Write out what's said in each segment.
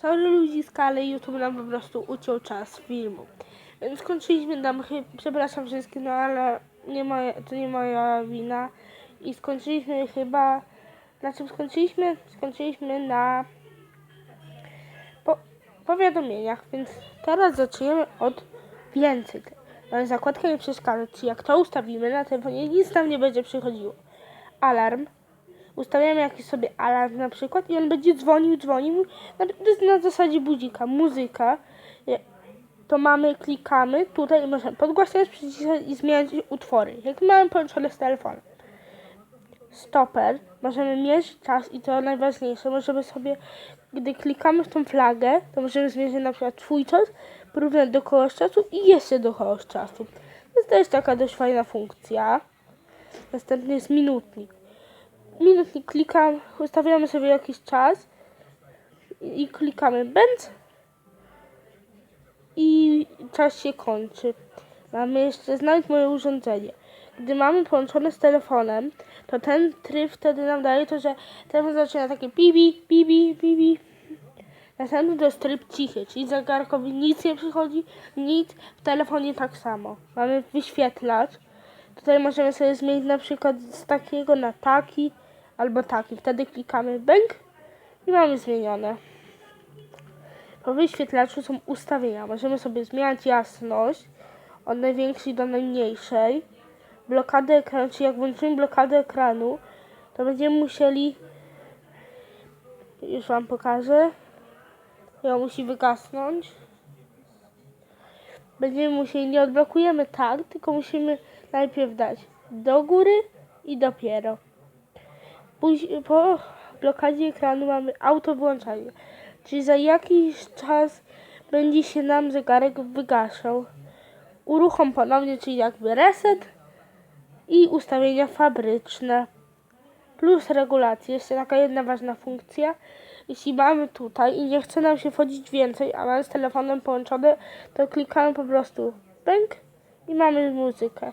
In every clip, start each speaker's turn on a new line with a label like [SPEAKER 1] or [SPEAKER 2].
[SPEAKER 1] Sorry ludzi z kale YouTube nam po prostu uciął czas filmu. Więc skończyliśmy tam, przepraszam wszystkich, no ale nie moja, to nie moja wina. I skończyliśmy chyba, na czym skończyliśmy? Skończyliśmy na po, powiadomieniach, więc teraz zaczniemy od więcej. Ale zakładka nie przeszkadza, jak to ustawimy na telefonie, nic tam nie będzie przychodziło. Alarm. Ustawiamy jakiś sobie alarm na przykład i on będzie dzwonił, dzwonił. Na, na zasadzie budzika. Muzyka. Je- To mamy, klikamy tutaj i możemy podgłaśniać, przyciskać i zmieniać utwory. Jak mamy połączone z telefonem. Stoper. Możemy mierzyć czas i to najważniejsze. Możemy sobie, gdy klikamy w tą flagę, to możemy zmierzyć na przykład twój czas, porównać do kogoś czasu i jeszcze do kogoś czasu. To jest taka dość fajna funkcja. Następny jest minutnik. Minutnik klikam, ustawiamy sobie jakiś czas i i klikamy bęc i czas się kończy. Mamy jeszcze znaleźć moje urządzenie. Gdy mamy połączone z telefonem, to ten tryb wtedy nam daje to, że telefon zaczyna takie bibi, bibi, bibi. Następny to jest tryb cichy, czyli zegarkowi nic nie przychodzi, nic, w telefonie tak samo. Mamy wyświetlacz. Tutaj możemy sobie zmienić na przykład z takiego na taki albo taki. Wtedy klikamy bęk i mamy zmienione. Po wyświetlaczu są ustawienia. Możemy sobie zmieniać jasność od największej do najmniejszej. Blokadę ekranu, czyli jak włączymy blokadę ekranu, to będziemy musieli już Wam pokażę. Ją musi wygasnąć. Będziemy musieli, nie odblokujemy tak, tylko musimy najpierw dać do góry i dopiero. Po blokadzie ekranu mamy auto włączanie, czyli za jakiś czas będzie się nam zegarek wygaszał. Uruchom ponownie, czyli jakby reset i ustawienia fabryczne plus regulacje. Jeszcze taka jedna ważna funkcja. Jeśli mamy tutaj i nie chce nam się wchodzić więcej, a mamy z telefonem połączone, to klikamy po prostu pęk i mamy muzykę.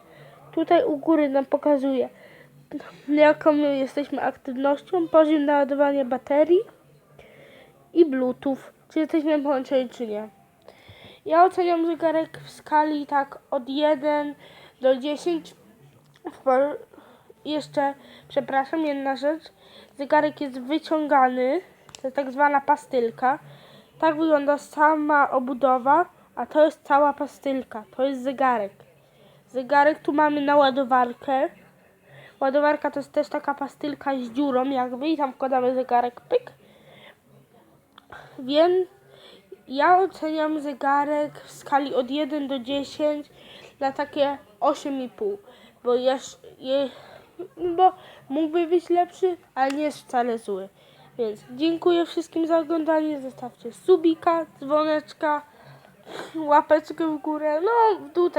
[SPEAKER 1] Tutaj u góry nam pokazuje, jaką my jesteśmy aktywnością, poziom naładowania baterii i bluetooth, czy jesteśmy połączeni, czy nie. Ja oceniam zegarek w skali tak od 1 do 10. W por- jeszcze, przepraszam, jedna rzecz. Zegarek jest wyciągany, to jest tak zwana pastylka. Tak wygląda sama obudowa, a to jest cała pastylka. To jest zegarek. Zegarek tu mamy na ładowarkę. Ładowarka to jest też taka pastylka z dziurą jakby i tam wkładamy zegarek, pyk. Więc ja oceniam zegarek w skali od 1 do 10 na takie 8,5, bo jest, je, bo mógłby być lepszy, ale nie jest wcale zły. Więc dziękuję wszystkim za oglądanie, zostawcie subika, dzwoneczka, łapeczkę w górę, no tutaj